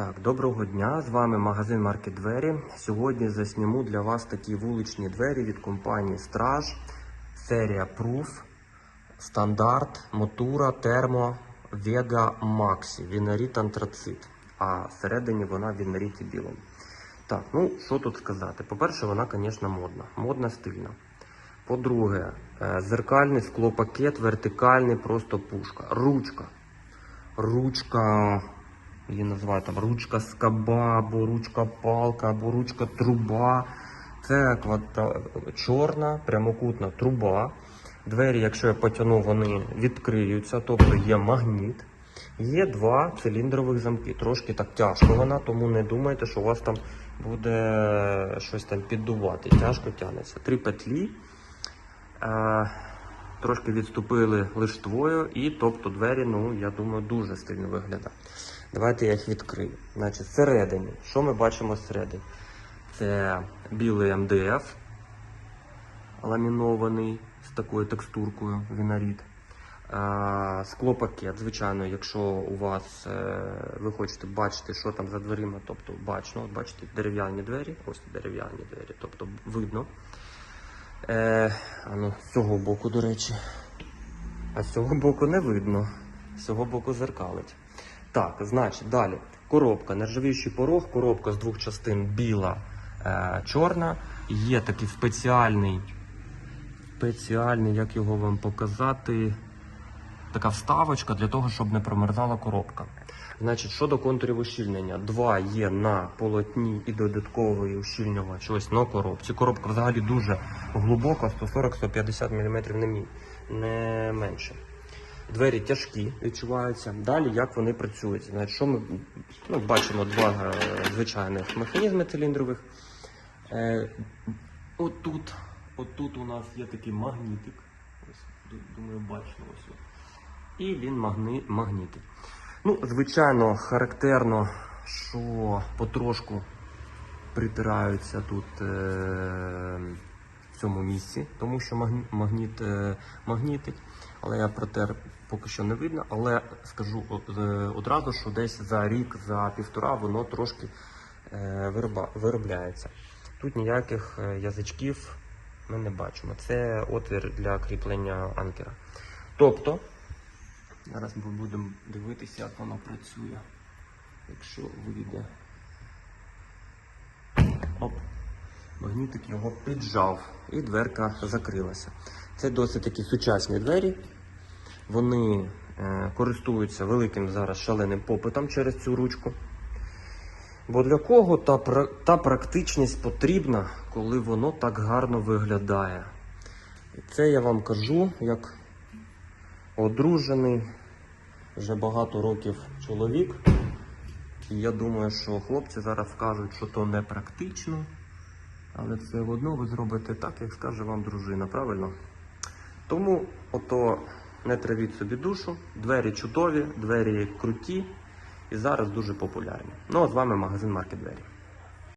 Так, доброго дня. З вами магазин Маркет Двері. Сьогодні засніму для вас такі вуличні двері від компанії Страж, серія Proof, Стандарт, Мотура, Термо, Vega Maxi, Вінаріт Антрацит. А всередині вона Вінаріті білому. Так, ну що тут сказати? По-перше, вона, звісно, модна, модна стильна. По-друге, е, зеркальний склопакет, вертикальний, просто пушка. Ручка. Ручка її називають там ручка скаба, або ручка палка, або ручка труба. Це квадра... чорна прямокутна труба. Двері, якщо я потягну, вони відкриються, тобто є магніт. Є два циліндрових замки. Трошки так тяжко вона, тому не думайте, що у вас там буде щось там піддувати. Тяжко тягнеться. Три петлі. Трошки відступили лиштвою, і тобто двері, ну, я думаю, дуже стильно виглядають. Давайте я їх відкрию. Значить, всередині, що ми бачимо всередині? Це білий МДФ, ламінований з такою текстуркою вінаріт. Е, Склопакет, звичайно, якщо у вас е, ви хочете бачити, що там за дверима, тобто бачно, бачите, дерев'яні двері, ось дерев'яні двері, тобто видно. Е, а ну, з цього боку, до речі. А з цього боку не видно. З цього боку зеркалить. Так, значить, далі. Коробка, нержавіючий порог, коробка з двох частин біла, е, чорна. Є такий спеціальний, спеціальний, як його вам показати, така вставочка для того, щоб не промерзала коробка. Значить, щодо контурів ущільнення, два є на полотні і додатковий ущільнювач на коробці. Коробка взагалі дуже глибока, 140-150 мм не, не менше. Двері тяжкі відчуваються. Далі як вони працюють. Значить, що ми ну, бачимо два е, звичайних механізми циліндрових. Е, отут, отут у нас є такий магнітик. Ось, думаю, бачно ось. І він магни, магнітить. Ну, звичайно, характерно, що потрошку притираються тут е, в цьому місці, тому що магні, магніт е, магнітить. Але я протер поки що не видно. Але скажу е, одразу, що десь за рік, за півтора воно трошки е, вироба, виробляється. Тут ніяких е, язичків ми не бачимо. Це отвір для кріплення анкера. Тобто, зараз ми будемо дивитися, як воно працює. Якщо вийде. Оп. Магнітик його піджав і дверка закрилася. Це досить такі сучасні двері. Вони е, користуються великим зараз шаленим попитом через цю ручку. Бо для кого та, та практичність потрібна, коли воно так гарно виглядає? Це я вам кажу як одружений вже багато років чоловік. І я думаю, що хлопці зараз скажуть, що то не практично. Але все одно ви зробите так, як скаже вам дружина, правильно? Тому ото не травіть собі душу, двері чудові, двері круті і зараз дуже популярні. Ну а з вами магазин Маркет Двері.